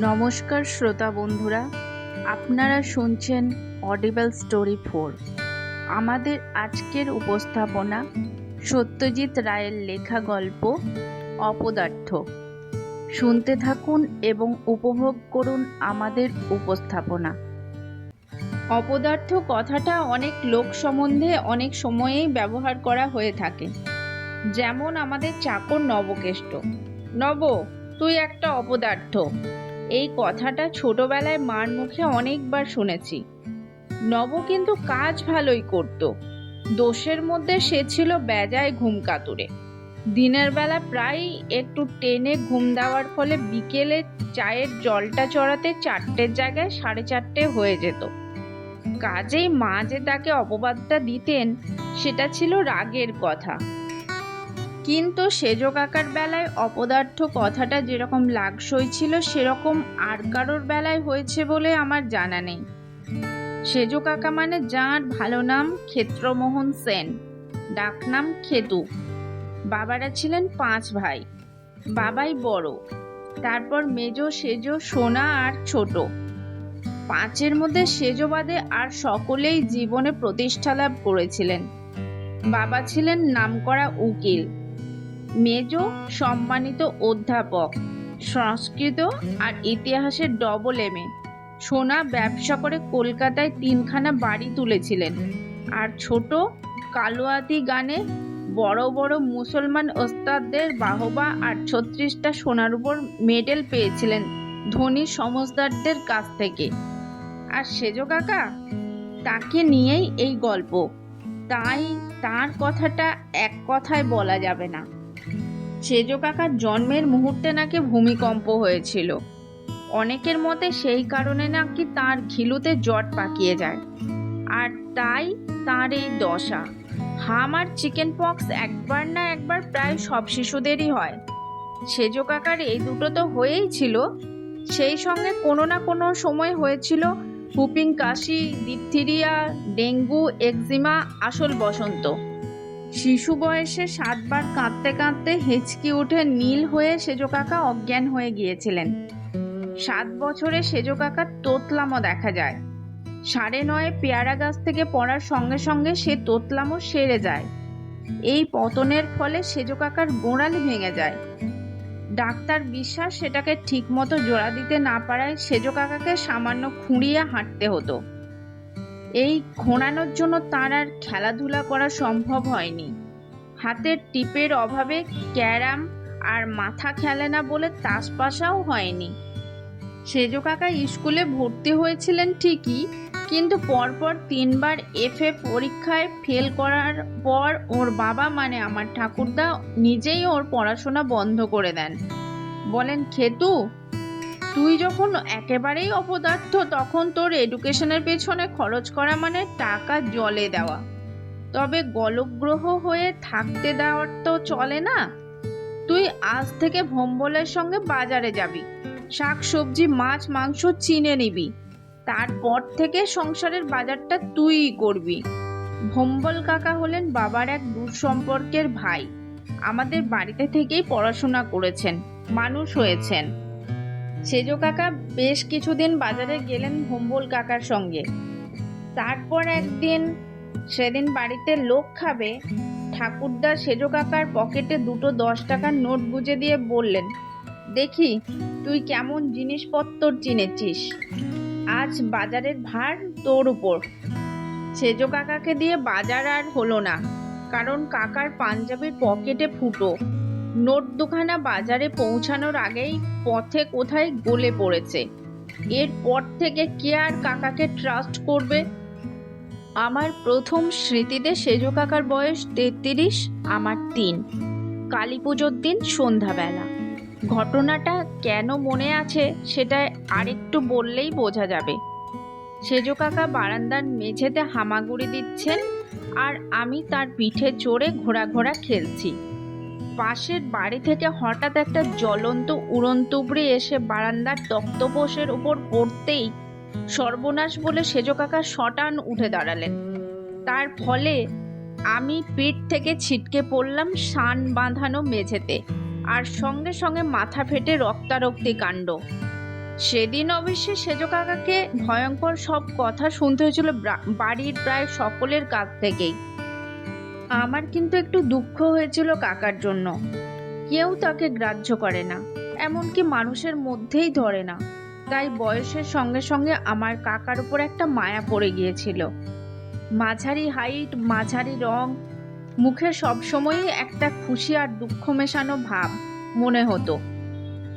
নমস্কার শ্রোতা বন্ধুরা, আপনারা শুনছেন অডিবল স্টোরি ফোর আমাদের আজকের উপস্থাপনা সত্যজিৎ রায়ের লেখা গল্প অপদার্থ। শুনতে থাকুন এবং উপভোগ করুন আমাদের উপস্থাপনা। অপদার্থ কথাটা অনেক লোক সম্বন্ধে অনেক সময়েই ব্যবহার করা হয়ে থাকে। যেমন আমাদের চাকর নবকেষ্ট। নব, তুই একটা অপদার্থ। এই কথাটা ছোটবেলায় মার মুখে অনেকবার শুনেছি। নব কিন্তু কাজ ভালোই করত। দোষের মধ্যে সে ছিল বেজায় ঘুম কাতুরে। দিনের বেলা প্রায় একটু টেনে ঘুম দেওয়ার ফলে বিকেলে চায়ের জলটা চড়াতে চারটের জায়গায় সাড়ে চারটে হয়ে যেত। কাজেই মা যে তাকে অপবাদটা দিতেন, সেটা ছিল রাগের কথা। কিন্তু সেজ কাকার বেলায় অপদার্থ কথাটা যেরকম লাগসই ছিল, সেরকম আর কারোর বেলায় হয়েছে বলে আমার জানা নেই। সেজ কাকা মানে যাঁর ভালো নাম ক্ষেত্রমোহন সেন ডাকনাম খেতু বাবারা ছিলেন পাঁচ ভাই, বাবাই বড়, তারপর মেজ, সেজ, সোনা আর ছোট। পাঁচের মধ্যে সেজবাদে আর সকলেই জীবনে প্রতিষ্ঠা লাভ করেছিলেন। বাবা ছিলেন নামকরা উকিল। মেজ, সম্মানিত অধ্যাপক, সংস্কৃত আর ইতিহাসের ডবল এমএ সোনা ব্যবসা করে কলকাতায় তিনখানা বাড়ি তুলেছিলেন। আর ছোট কালোয়াতি গানে বড় বড় মুসলমান ওস্তাদদের বাহবা আর ছত্রিশটা সোনার উপর মেডেল পেয়েছিলেন ধনী সমজদারদের কাছ থেকে। আর সেজ কাকা, তাকে নিয়েই এই গল্প। তাই তার কথাটা এক কথায় বলা যাবে না। সেজ কাকার জন্মের মুহূর্তে নাকি ভূমিকম্প হয়েছিল। অনেকের মতে সেই কারণে নাকি তার ঘিলুতে জট পাকিয়ে যায়। আর তাই তার এই দশা। হাম আর চিকেন পক্স একবার না একবার প্রায় সব শিশুদেরই হয়। সেজ কাকার এই দুটো তো হয়েই ছিল। সেই সঙ্গে কোনো না কোনো সময় হয়েছিল হুপিং কাশি, ডিপথিরিয়া, ডেঙ্গু, একজিমা, আসল বসন্ত। শিশু বয়সে সাতবার কাঁদতে কাঁদতে হেঁচকি উঠে নীল হয়ে সেজ কাকা অজ্ঞান হয়ে গিয়েছিলেন। সাত বছরে সেজ কাকার তোতলামও দেখা যায়। সাড়ে নয় পেয়ারা গাছ থেকে পড়ার সঙ্গে সঙ্গে সে তোতলামও সেরে যায়। এই পতনের ফলে সেজ কাকার গোড়ালি ভেঙে যায়। ডাক্তার বিশ্বাস সেটাকে ঠিকমতো জোড়া দিতে না পারায় সেজ কাকাকে সামান্য খুঁড়িয়ে হাঁটতে হতো। এই ঘোরানোর জন্য তার আর খেলাধুলা করা সম্ভব হয়নি। হাতের টিপের অভাবে ক্যারাম আর মাথা খেলে না বলে তাস পাশাও হয়নি। সেজ কাকা স্কুলে ভর্তি হয়েছিলেন ঠিকই, কিন্তু পরপর তিনবার এফএ পরীক্ষায় ফেল করার পর ওর বাবা মানে আমার ঠাকুরদা নিজেই ওর পড়াশোনা বন্ধ করে দেন। বলেন, খেতু তুই যখন একেবারেই অপদার্থ, তখন তোর এডুকেশনের পেছনে খরচ করা মানে টাকা জলে দেওয়া। তবে গলগ্রহ হয়ে থাকতে দেওয়ার তো চলে না। তুই আজ থেকে ভম্বলের সঙ্গে বাজারে যাবি। শাক, সবজি, মাছ, মাংস চিনে নিবি। তারপর থেকে সংসারের বাজারটা তুই করবি। ভম্বল কাকা হলেন বাবার এক দূর সম্পর্কের ভাই। আমাদের বাড়িতে থেকেই পড়াশোনা করেছেন, মানুষ হয়েছেন। সেজ কাকা বেশ কিছুদিন বাজারে গেলেন ভম্বল কাকার সঙ্গে। তারপর একদিন সেদিন বাড়িতে লোক খাবে, ঠাকুরদা সেজো কাকার পকেটে দুটো দশ টাকার নোট গুজে দিয়ে বললেন, দেখি, তুই কেমন জিনিসপত্র চিনেছিস? আজ বাজারের ভার তোর উপর। সেজ কাকাকে দিয়ে বাজার আর হলো না, কারণ কাকার পাঞ্জাবির পকেটে ফুটো। নোট দুখানা বাজারে পৌঁছানোর আগেই পথে কোথায় গলে পড়েছে? এরপর থেকে কে আর কাকাকে ট্রাস্ট করবে? আমার প্রথম স্মৃতিতে সেজ কাকার বয়স তেত্রিশ, আমার তিন। কালী পুজোর দিন সন্ধ্যাবেলা। ঘটনাটা কেন মনে আছে সেটা আরেকটু বললেই বোঝা যাবে। সেজ কাকা বারান্দার মেঝেতে হামাগুড়ি দিচ্ছেন আর আমি তার পিঠে চড়ে ঘোড়া ঘোড়া খেলছি। পাশের বাড়ি থেকে হঠাৎ একটা জ্বলন্ত উড়ন্তুবড়ি এসে বারান্দার তক্তপোষের উপর পড়তেই সর্বনাশ বলে সেজ কাকা শটান উঠে দাঁড়ালেন। তার ফলে আমি পিঠ থেকে ছিটকে পড়লাম শান বাঁধানো মেঝেতে আর সঙ্গে সঙ্গে মাথা ফেটে রক্তারক্তি কাণ্ড। সেদিন অবশ্যই সেজ কাকাকে ভয়ঙ্কর সব কথা শুনতে হয়েছিল বাড়ির প্রায় সকলের কাছ থেকেই। আমার কিন্তু একটু দুঃখ হয়েছিল কাকার জন্য। কেউ তাকে গ্রাহ্য করে না, এমনকি মানুষের মধ্যেই ধরে না। তাই বয়সের সঙ্গে সঙ্গে আমার কাকার উপর একটা মায়া পড়ে গিয়েছিল। মাঝারি হাইট মাঝারি রং, মুখে সবসময়ই একটা খুশি আর দুঃখ মেশানো ভাব মনে হতো।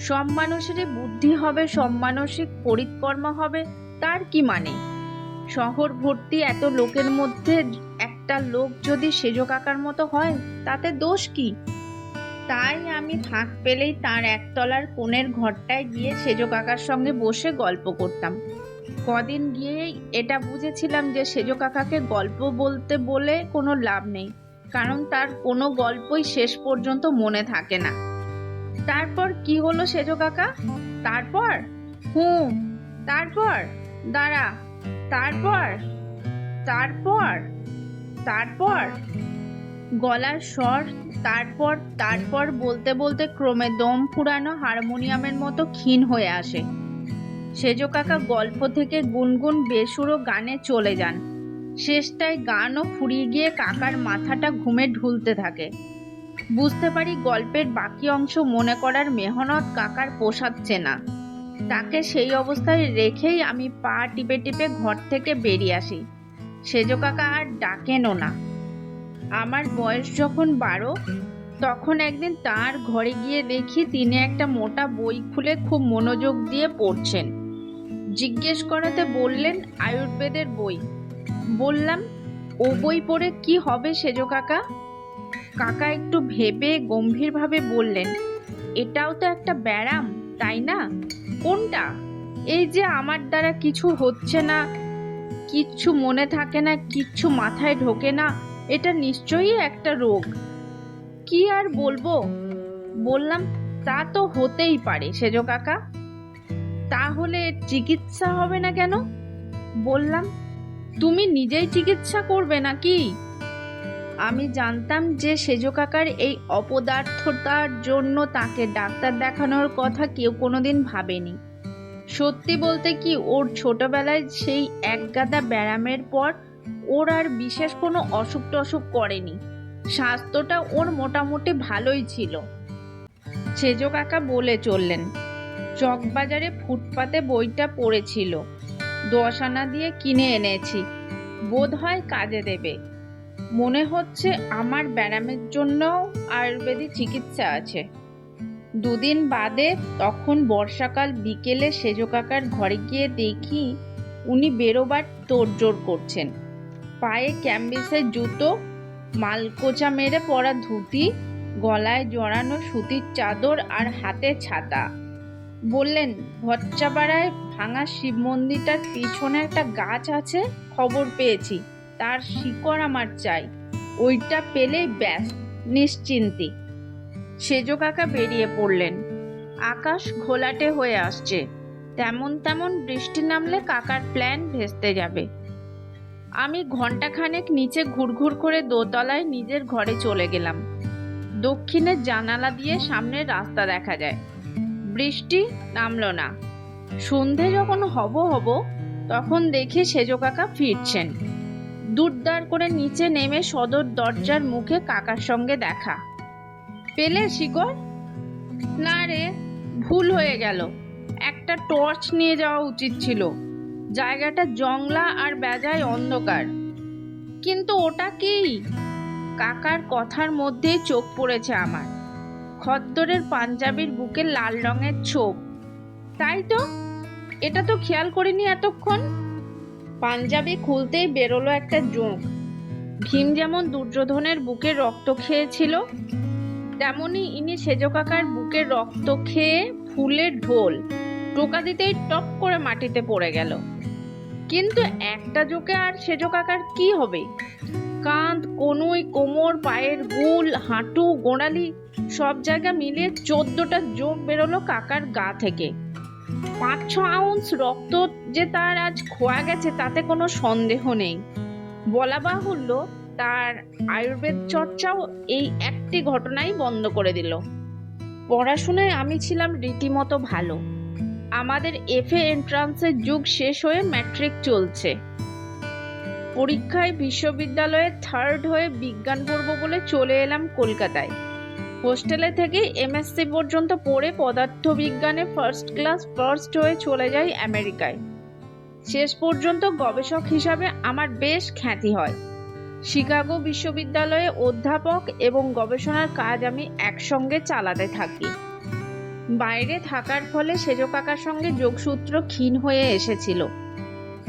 সব মানুষেরই বুদ্ধি হবে, সব মানসিক পরিকর্মা হবে, তার কি মানে? শহর ভর্তি এত লোকের মধ্যে একটা লোক যদি সেজ কাকার মতো হয়, তাতে দোষ কি? তাই আমি ফাঁক পেলেই তার একতলার কোণের ঘরটায় গিয়ে সেজ কাকার সঙ্গে বসে গল্প করতাম। কদিন গিয়েই এটা বুঝেছিলাম যে সেজ কাকাকে গল্প বলতে বলে কোনো লাভ নেই, কারণ তার কোনো গল্পই শেষ পর্যন্ত মনে থাকে না। তারপর কি হলো সেজ কাকা? তারপর? হুম, তারপর? দাঁড়া, তারপর? তারপর? তারপর? গলার স্বর, তারপর তারপর বলতে বলতে ক্রমে দম ফুরানো হারমোনিয়ামের মতো ক্ষীণ হয়ে আসে। সেজ কাকা গল্প থেকে গুনগুন বেসুরো গানে চলে যান। শেষটায় গানও ফুরিয়ে গিয়ে কাকার মাথাটা ঘুমে ঢুলতে থাকে। বুঝতে পারি গল্পের বাকি অংশ মনে করার মেহনত কাকার পোষাচ্ছে না। তাকে সেই অবস্থায় রেখেই আমি পা টিপে টিপে ঘর থেকে বেরিয়ে আসি। সেজ কাকা আর ডাকেনও না। আমার বয়স যখন বারো, তখন একদিন তার ঘরে গিয়ে দেখি তিনি একটা মোটা বই খুলে খুব মনোযোগ দিয়ে পড়ছেন। জিজ্ঞেস করাতে বললেন, আয়ুর্বেদের বই। বললাম, ও বই পড়ে কি হবে সেজ কাকা? কাকা একটু ভেবে গম্ভীরভাবে বললেন, এটাও তো একটা ব্যায়াম তাই না? কোনটা? এই যে আমার দ্বারা কিছু হচ্ছে না কিচ্ছু মনে থাকে না, কিচ্ছু মাথায় ঢোকে না। এটা নিশ্চয়ই একটা রোগ। কি আর বলব? বললাম, তা তো হতেই পারে, সেজ কাকা। তাহলে চিকিৎসা হবে না কেন? বললাম, তুমি নিজেই চিকিৎসা করবে নাকি? আমি জানতাম যে সেজ কাকার এই অপদার্থতার জন্য তাকে ডাক্তার দেখানোর কথা কেউ কোনোদিন ভাবেনি। সত্যি বলতে কি ওর ছোটবেলায় সেই একগাদা ব্যায়ামের পর ওর আর বিশেষ কোনো অসুখ টসুখ করেনি। স্বাস্থ্যটা ওর মোটামুটি ভালোই ছিল। সেজ কাকা বলে চললেন, চকবাজারে ফুটপাতে বইটা পড়েছিল। দশ আনা দিয়ে কিনে এনেছি বোধ হয় কাজে দেবে। মনে হচ্ছে আমার ব্যায়ামের জন্যও আয়ুর্বেদিক চিকিৎসা আছে। দুদিন বাদে তখন বর্ষাকাল বিকেলে সেজ কাকার ঘরে গিয়ে দেখি উনি বেরোবার তোড়জোড় করছেন। পায়ে ক্যাম্বিসের জুতো, মালকোচা মেরে পরা ধুতি, গলায় জড়ানো সুতির চাদর আর হাতে ছাতা। বললেন ভচ্চাপাড়ায় ভাঙা শিব মন্দিরটার পিছনে একটা গাছ আছে, খবর পেয়েছি। তার শিকড় আমার চাই। ওইটা পেলেই ব্যাস, নিশ্চিন্তি। সেজ কাকা বেরিয়ে পড়লেন। আকাশ ঘোলাটে হয়ে আসছে। তেমন তেমন বৃষ্টি নামলে কাকার প্ল্যান ভেস্তে যাবে। আমি ঘন্টাখানেক নিচে ঘুরঘুর করে দোতলায় নিজের ঘরে চলে গেলাম। দক্ষিণের জানালা দিয়ে সামনের রাস্তা দেখা যায়। বৃষ্টি নামলো না। সন্ধে যখন হব হব, তখন দেখি সেজ কাকা ফিরছেন। দুধদার করে নিচে নেমে সদর দরজার মুখে কাকার সঙ্গে দেখা। পেলে শিকড়? না রে, ভুল হয়ে গেল। একটা টর্চ নিয়ে যাওয়া উচিত ছিল। জায়গাটা জংলা আর বেজায় অন্ধকার। কিন্তু ওটা কি? কাকার কথার মধ্যেই চোখ পড়েছে আমার। খদ্দরের পাঞ্জাবির বুকে লাল রঙের ছোপ। তাই তো? এটা তো খেয়াল করিনি এতক্ষণ। পাঞ্জাবি খুলতেই বেরোলো একটা জোঁক। ভীম যেমন দুর্যোধনের বুকে রক্ত খেয়েছিল তেমনি ইনি সেজকাকার বুকের রক্ত খেয়ে ফুলের ঢোল টোকা দিতেই টপ করে মাটিতে পড়ে গেল। কিন্তু একটা জোকে আর সেজকাকার কি হবে? কাঁধ, কনুই, কোমর, পায়ের গুল, হাঁটু, গোড়ালি সব জায়গা মিলিয়ে চোদ্দটা জোক বেরোলো কাকার গা থেকে। পাঁচ ছ আউন্স রক্ত যে তার আজ খোয়া গেছে তাতে কোনো সন্দেহ নেই। বলা বাহুল্য তার আয়ুর্বেদ চর্চাও এই একটি ঘটনাই বন্ধ করে দিল। পড়াশোনায় আমি ছিলাম রীতিমতো ভালো। আমাদের এফএ এন্ট্রান্সের যুগ শেষ হয়ে ম্যাট্রিক চলছে। পরীক্ষায় বিশ্ববিদ্যালয়ে থার্ড হয়ে বিজ্ঞান পড়ব বলে চলে এলাম কলকাতায়। হোস্টেলে থেকে এমএসসি পর্যন্ত পড়ে পদার্থবিজ্ঞানে ফার্স্ট ক্লাস ফার্স্ট হয়ে চলে যাই আমেরিকায়। শেষ পর্যন্ত গবেষক হিসাবে আমার বেশ খ্যাতি হয়। শিকাগো বিশ্ববিদ্যালয়ে অধ্যাপক এবং গবেষণার কাজ আমি একসঙ্গে চালাতে থাকি। বাইরে থাকার ফলে সেজ কাকার সঙ্গে যোগসূত্র ক্ষীণ হয়ে এসেছিল।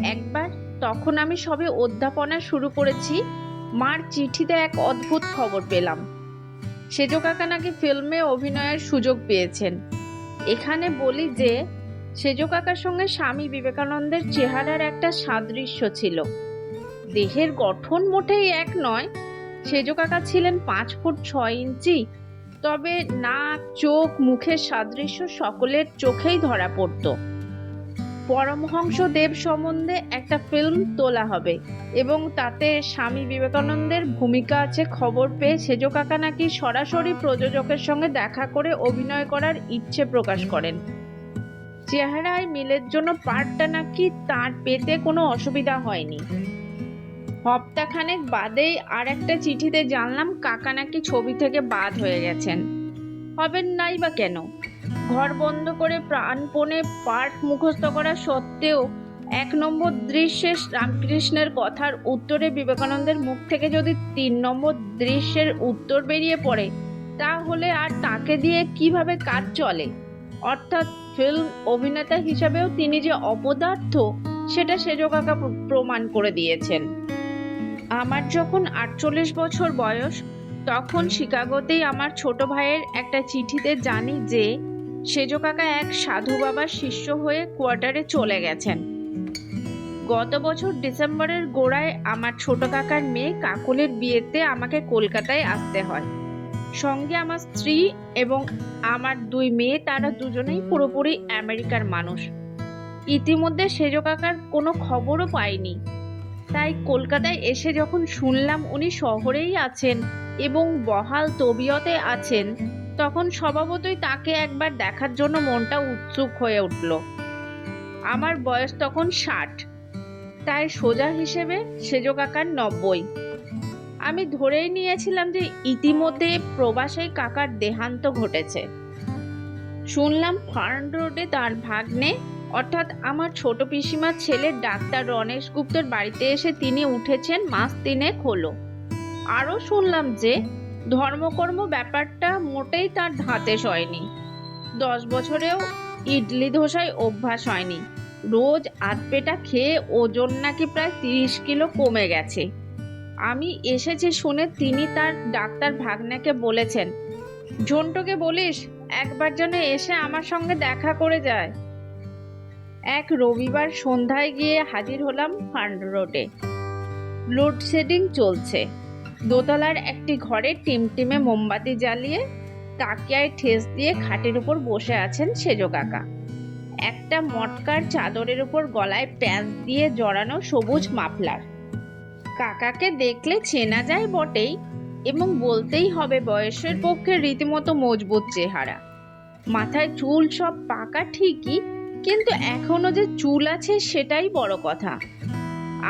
একবার তখন আমি সবে অধ্যাপনা শুরু করেছি, মার চিঠিতে এক অদ্ভুত খবর পেলাম। সেজ কাকা নাকি ফিল্মে অভিনয়ের সুযোগ পেয়েছেন। এখানে বলি যে সেজ কাকার সঙ্গে স্বামী বিবেকানন্দের চেহারার একটা সাদৃশ্য ছিল। দেহের গঠন মোটেই এক নয়। সেজ কাকা ছিলেন পাঁচ ফুট ছয় ইঞ্চি। তবে নাক, চোখ, মুখের সাদৃশ্য সকলের চোখেই ধরা পড়ত। পরমহংস দেব সম্বন্ধে একটা ফিল্ম তোলা হবে এবং তাতে স্বামী বিবেকানন্দের ভূমিকা আছে খবর পেয়ে সেজ কাকা নাকি সরাসরি প্রযোজকের সঙ্গে দেখা করে অভিনয় করার ইচ্ছে প্রকাশ করেন। চেহারায় মিলের জন্য পার্টটা নাকি তার পেতে কোনো অসুবিধা হয়নি। হপ্তাখানেক বাদেই আর একটা চিঠিতে জানলাম কাকা নাকি ছবি থেকে বাদ হয়ে গেছেন। হবেন নাই বা কেন? ঘর বন্ধ করে প্রাণপণে পার্ট মুখস্থ করা সত্ত্বেও এক নম্বর দৃশ্যে রামকৃষ্ণের কথার উত্তরে বিবেকানন্দের মুখ থেকে যদি তিন নম্বর দৃশ্যের উত্তর বেরিয়ে পড়ে, তাহলে আর তাকে দিয়ে কীভাবে কাজ চলে? অর্থাৎ ফিল্ম অভিনেতা হিসাবেও তিনি যে অপদার্থ, সেটা সেজ কাকা প্রমাণ করে দিয়েছেন। আমার যখন আটচল্লিশ বছর বয়স, তখন শিকাগোতেই আমার ছোট ভাইয়ের একটা চিঠিতে জানি যে, সেজ কাকা এক সাধু বাবার শিষ্য হয়ে কোয়ার্টারে চলে গেছেন। গত বছর ডিসেম্বরের গোড়ায় আমার ছোট কাকার মেয়ে কাকুলের বিয়েতে আমাকে কলকাতায় আসতে হয়। সঙ্গে আমার স্ত্রী এবং আমার দুই মেয়ে, তারা দুজনেই পুরোপুরি আমেরিকার মানুষ। ইতিমধ্যে সেজ কাকার কোনো খবরও পাইনি। তাই কলকাতায় এসে যখন শুনলাম উনি শহরেই আছেন এবং বহাল তবিয়তে আছেন, তখন স্বভাবতই তাকে একবার দেখার জন্য মনটা উৎসুক হয়ে উঠল। আমার বয়স তখন ষাট। তাই সোজা হিসেবে সেজ কাকার নব্বই। আমি ধরেই নিয়েছিলাম যে ইতিমধ্যে প্রবাসে কাকার দেহান্ত ঘটেছে। শুনলাম ফার্ন রোডে তার ভাগ্নে অর্থাৎ আমার ছোট পিসিমার ছেলে ডাক্তার রণেশ গুপ্তর বাড়িতে এসে তিনি উঠেছেন মাস তিনেক হলো। আরও শুনলাম যে, ধর্মকর্ম ব্যাপারটা মোটেই তার ধাতে সয়নি। দশ বছরেও ইডলি ধোসায় অভ্যাস হয়নি। রোজ আধপেটা খেয়ে ওজন নাকি প্রায় তিরিশ কিলো কমে গেছে। আমি এসেছি শুনে তিনি তার ডাক্তার ভাগ্নাকে বলেছেন, ঝন্টুকে বলিস, একবার যেন এসে আমার সঙ্গে দেখা করে যায়। এক রবিবার সন্ধ্যায় গিয়ে হাজির হলাম ফান্ড রোডে। লোডশেডিং চলছে। দোতলার একটি ঘরে টিমটিমে মোমবাতি জ্বালিয়ে তাকিয়ায় ঠেস দিয়ে খাটের উপর বসে আছেন সেজ কাকা। একটা মটকার চাদরের উপর গলায় প্যাঁচ দিয়ে জড়ানো সবুজ মাফলার। কাকাকে দেখলে চেনা যায় বটেই এবং বলতেই হবে বয়সের পক্ষে রীতিমতো মজবুত চেহারা। মাথায় চুল সব পাকা ঠিকই কিন্তু এখনও যে চুল আছে সেটাই বড় কথা।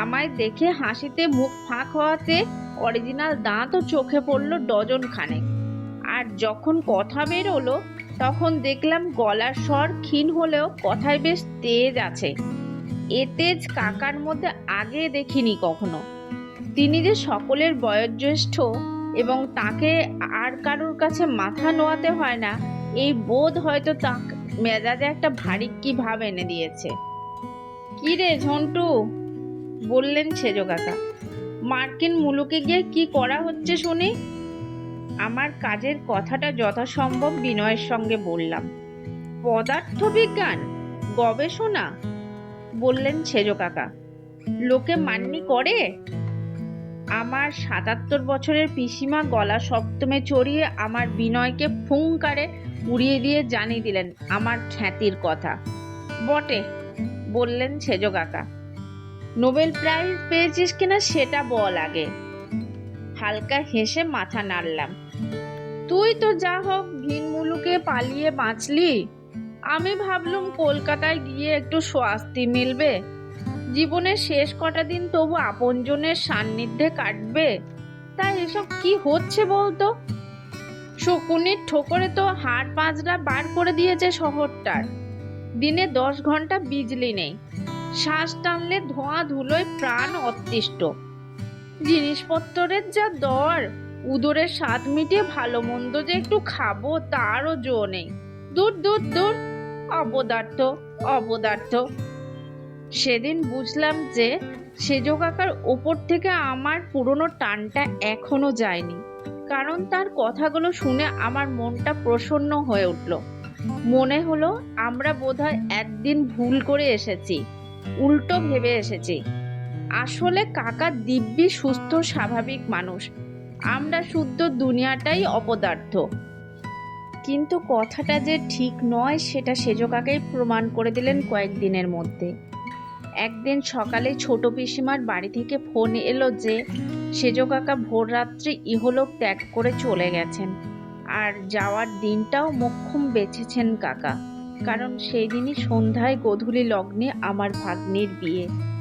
আমায় দেখে হাসিতে মুখ ফাঁক হওয়াতে অরিজিনাল দাঁতও চোখে পড়ল ডজন খানেক আর যখন কথা বেরোলো, তখন দেখলাম গলার স্বর ক্ষীণ হলেও কথায় বেশ তেজ আছে। এ তেজ কাকার মধ্যে আগে দেখিনি কখনো। তিনি যে সকলের বয়োজ্যেষ্ঠ এবং তাকে আর কারোর কাছে মাথা নোয়াতে হয় না, এই বোধ হয়তো মেজাজে একটা ভারী কি ভাব এনে দিয়েছে। কি রে ঝন্টু? বললেন সেজ কাকা। মার্কিন মুলুকে গিয়ে কি করা হচ্ছে শুনি? আমার কাজের কথাটা যথাসম্ভব বিনয়ের সঙ্গে বললাম। পদার্থবিজ্ঞান, গবেষণা? বললেন সেজ কাকা। লোকে মান্যি করে? আমার সাতাত্তর বছরের পিসিমা গলা সপ্তমে চড়িয়ে আমার বিনয়কে ফুঙ্কারে উড়িয়ে দিয়ে জানিয়ে দিলেন আমার খ্যাতির কথা। বটে, বললেন সেজ কাকা। নোবেল প্রাইজ পেয়েছিস কিনা সেটা বল আগে। হালকা হেসে মাথা নাড়লাম। তুই তো যা হোক, ভিন মুলুকে পালিয়ে বাঁচলি। আমি ভাবলুম কলকাতায় গিয়ে একটু স্বস্তি মিলবে। জীবনের শেষ কটা দিন তবু আপনজনের সান্নিধ্যে কাটবে? তাই এসব কি হচ্ছে বলতো? শকুনির ঠোকরে তো হাড় পাঁচরা বার করে দিয়েছে শহরটার। দিনে দশ ঘণ্টা বিজলি নেই। শ্বাস টানলে ধোঁয়া ধুলোয় প্রাণ অতিষ্ঠ। জিনিসপত্রের যা দর, উদরের স্বাদ মিটিয়ে ভালো মন্দ যে একটু খাব তারও জো নেই। দূর দূর দূর। অবদার্থ অপদার্থ। সেদিন বুঝলাম যে সেজ কাকার ওপর থেকে আমার পুরনো টানটা এখনও যায়নি। কারণ তার কথাগুলো শুনে আমার মনটা প্রসন্ন হয়ে উঠল। মনে হলো আমরা বোধহয় একদিন ভুল করে এসেছি, উল্টো ভেবে এসেছি। আসলে কাকা দিব্যি, সুস্থ, স্বাভাবিক মানুষ। আমরা শুদ্ধ দুনিয়াটাই অপদার্থ। কিন্তু কথাটা যে ঠিক নয়, সেটা সেজ কাকাই প্রমাণ করে দিলেন কয়েকদিনের মধ্যে। একদিন সকালে ছোট পিসিমার বাড়ি থেকে ফোন এলো যে সেজ কাকা ভোর রাত্রে ইহলোক ত্যাগ করে চলে গেছেন। আর যাওয়ার দিনটাও মোক্ষম বেঁচেছেন কাকা। কারণ সেই দিনই সন্ধ্যায় গধূলি লগ্নে আমার ভাগ্নির বিয়ে।